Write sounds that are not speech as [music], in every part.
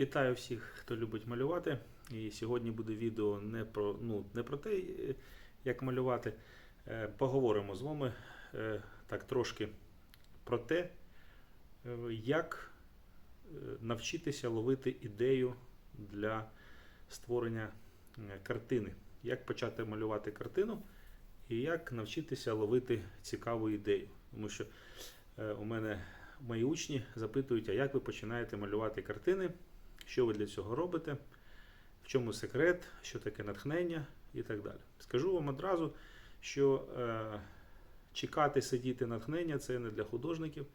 Вітаю всіх, хто любить малювати. І сьогодні буде відео не про, ну, не про те, як малювати. Е, Поговоримо з вами е, так трошки про те, е, як навчитися ловити ідею для створення картини. Як почати малювати картину і як навчитися ловити цікаву ідею. Тому що у мене мої учні запитують, а як ви починаєте малювати картини, що ви для цього робите, в чому секрет, що таке натхнення і так далі. Скажу вам одразу, що е, чекати сидіти натхнення це не для художників.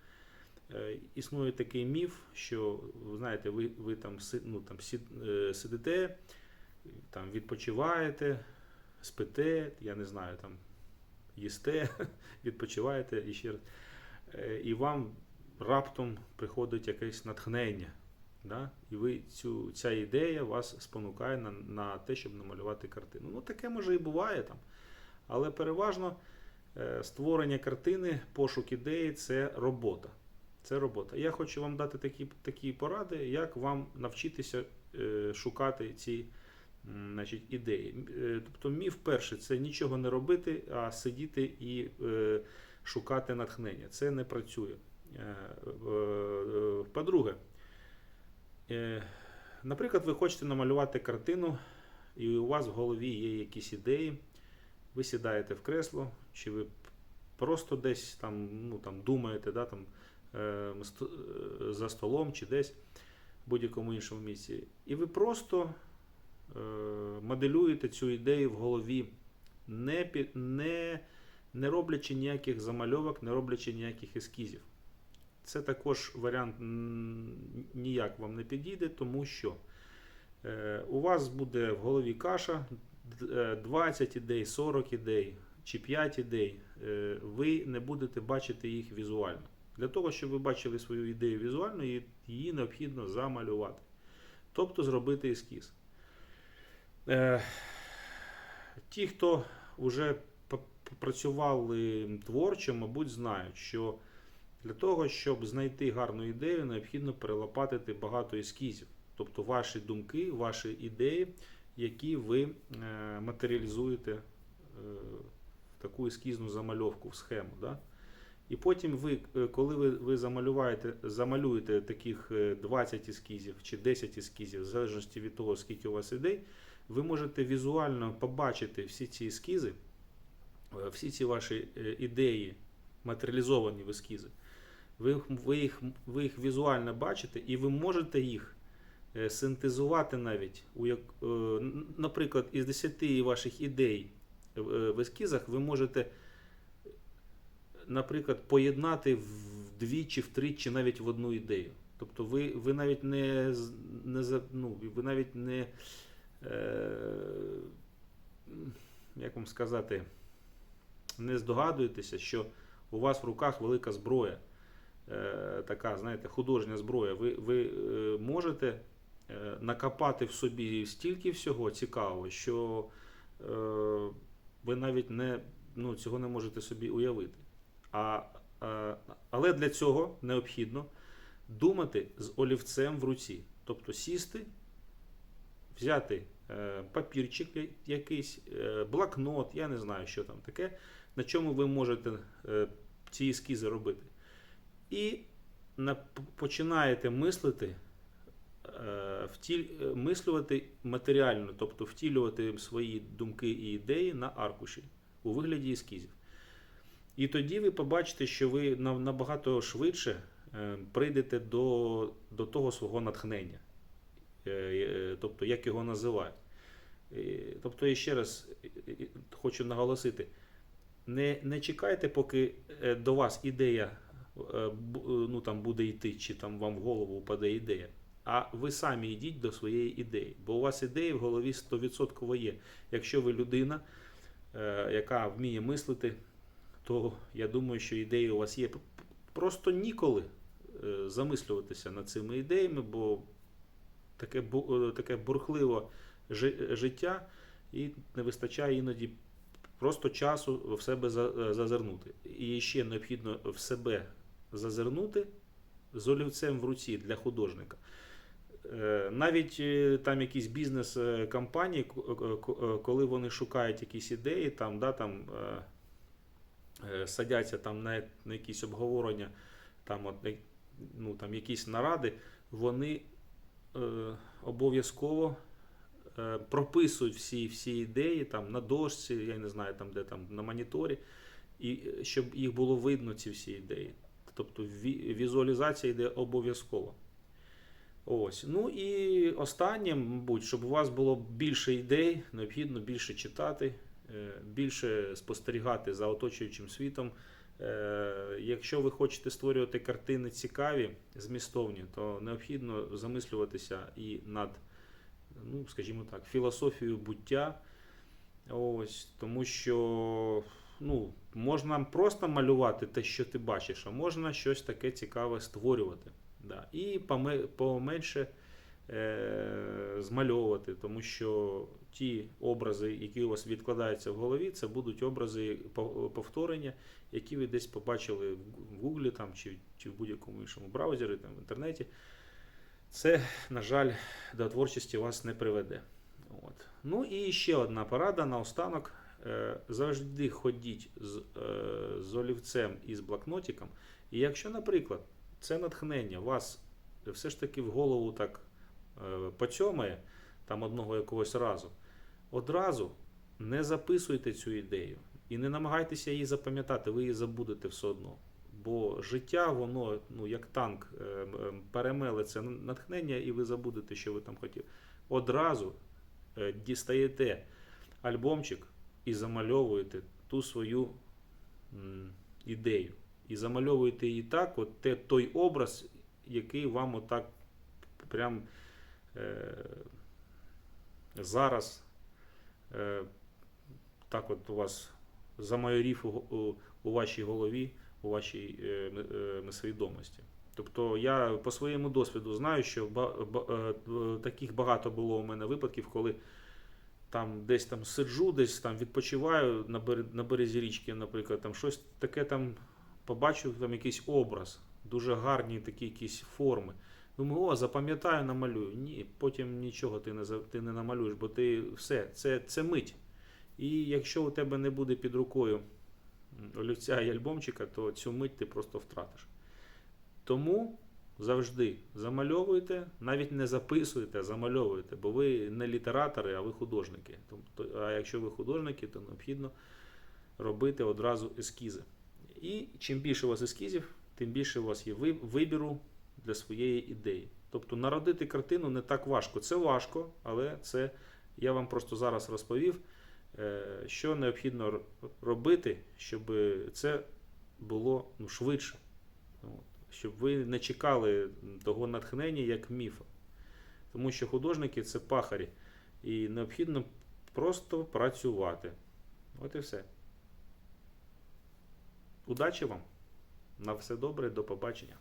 Е, існує такий міф, що знаєте, ви, ви там, ну, там е, сидите, там відпочиваєте, спите, я не знаю, там їсте, [laughs] відпочиваєте і ще раз. Е, І вам раптом приходить якесь натхнення. Да? І ви цю, ця ідея вас спонукає на, на те, щоб намалювати картину. Ну, таке може і буває там. Але переважно е, створення картини, пошук ідеї це робота. Це робота. Я хочу вам дати такі, такі поради, як вам навчитися е, шукати ці значить, ідеї. Е, Тобто, міф перший це нічого не робити, а сидіти і е, шукати натхнення. Це не працює. Е, е, е, По-друге, наприклад, ви хочете намалювати картину, і у вас в голові є якісь ідеї. Ви сідаєте в кресло, чи ви просто десь там, ну, там думаєте, да, там, е, е, за столом чи десь в будь-якому іншому місці. І ви просто е, моделюєте цю ідею в голові, не, не, не роблячи ніяких замальовок, не роблячи ніяких ескізів. Це також варіант ніяк вам не підійде, тому що е, у вас буде в голові каша, е, 20 ідей, 40 ідей чи 5 ідей. Е, Ви не будете бачити їх візуально. Для того, щоб ви бачили свою ідею візуально, її- необхідно замалювати. Тобто зробити ескіз. Е, Ті, хто вже працювали творчо, мабуть, знають, що для того, щоб знайти гарну ідею, необхідно перелопатити багато ескізів. Тобто ваші думки, ваші ідеї, які ви е, матеріалізуєте е, в таку ескізну замальовку, в схему. Да? І потім ви, е, коли ви, ви замалюєте, замалюєте таких е, 20 ескізів чи 10 ескізів, в залежності від того, скільки у вас ідей, ви можете візуально побачити всі ці ескізи, всі ці ваші ідеї, матеріалізовані в ескізи. Ви, їх- ви, їх, ви їх візуально бачите, і ви можете їх е, синтезувати навіть. У як, е, наприклад, із 10 ваших ідей е, в ескізах ви можете, наприклад, поєднати в дві чи в три, чи навіть в одну ідею. Тобто ви, ви навіть не, не ну, ви навіть не. Е, як вам сказати, не здогадуєтеся, що у вас в руках велика зброя, така, знаєте, художня зброя. Ви, ви е, можете е, накопати в собі стільки всього цікавого, що е, ви навіть не, ну, цього не можете собі уявити. А, е, але для цього необхідно думати з олівцем в руці. Тобто сісти, взяти е, папірчик якийсь, е, блокнот, я не знаю, що там таке, на чому ви можете е, ці ескізи робити. І починаєте мислити, е, втіль, е, мислювати матеріально, тобто втілювати свої думки і ідеї на аркуші у вигляді ескізів. І тоді ви побачите, що ви набагато швидше е, прийдете до, до того свого натхнення. Тобто, як його називають. Тобто, я ще раз хочу наголосити: не, не чекайте, поки до вас ідея ну, там, буде йти, чи там вам в голову впаде ідея. А ви самі йдіть до своєї ідеї. Бо у вас ідеї в голові 100% є. Якщо ви людина, е, яка вміє мислити, то я думаю, що ідеї у вас є. Просто ніколи е, замислюватися над цими ідеями, бо таке, е, таке бурхливе життя і не вистачає іноді просто часу в себе е, зазирнути. І ще необхідно в себе зазирнути з олівцем в руці для художника. Е, Навіть е, там якісь ко- ко- коли вони шукають якісь ідеї, там, да, там, е, е, садяться там на, якісь обговорення, там, от, ну, там, якісь наради, вони е, обов'язково е, прописують всі, всі ідеї там, на дошці, я не знаю, там, де там, на моніторі, і е, щоб їх було видно, ці всі ідеї. Тобто візуалізація йде обов'язково. Ось. Ну і останнє, мабуть, щоб у вас було більше ідей, необхідно більше читати, е, більше спостерігати за оточуючим світом. Е, Якщо ви хочете створювати картини цікаві, змістовні, то необхідно замислюватися і над, ну, скажімо так, філософією буття. Ось, тому що ну, можна просто малювати те, що ти бачиш, а можна щось таке цікаве створювати. Да. І поменше е, змальовувати, тому що ті образи, які у вас відкладаються в голові, це будуть образи повторення, які ви десь побачили в Гуглі там, чи, чи в будь-якому іншому браузері, там, в інтернеті. Це, на жаль, до творчості вас не приведе. От. Ну і ще одна порада наостанок. Е, Завжди ходіть з, е, з олівцем і з блокнотиком. І якщо, наприклад, це натхнення вас все ж таки в голову так е, поцьомає там одного якогось разу, одразу не записуйте цю ідею і не намагайтеся її запам'ятати, ви її забудете все одно. Бо життя, воно, ну, як танк, е, перемеле це натхнення, і ви забудете, що ви там хотіли. Одразу е, дістаєте альбомчик і замальовуєте ту свою ідею. І замальовуєте її так, от те, той образ, який вам отак прям е, зараз е, так от у вас замайорів у, у, у вашій голові, у вашій е, е, несвідомості. Тобто я по своєму досвіду знаю, що ба, ба, е, таких багато було у мене випадків, коли там десь там сиджу, десь там відпочиваю на, бер, на березі річки, наприклад, там щось таке там побачив, там якийсь образ, дуже гарні такі якісь форми. Думаю, о, запам'ятаю, намалюю. Ні, потім нічого ти не, ти не намалюєш, бо ти все, це, це мить. І якщо у тебе не буде під рукою олівця і альбомчика, то цю мить ти просто втратиш. Тому завжди замальовуйте, навіть не записуйте, замальовуйте, бо ви не літератори, а ви художники. Тобто, а якщо ви художники, то необхідно робити одразу ескізи. І чим більше у вас ескізів, тим більше у вас є вибіру для своєї ідеї. Тобто народити картину не так важко. Це важко, але це я вам просто зараз розповів, е, що необхідно робити, щоб це було ну, швидше. Щоб ви не чекали того натхнення як міфа. Тому що художники це пахарі. І необхідно просто працювати. От і все. Удачі вам! На все добре, до побачення.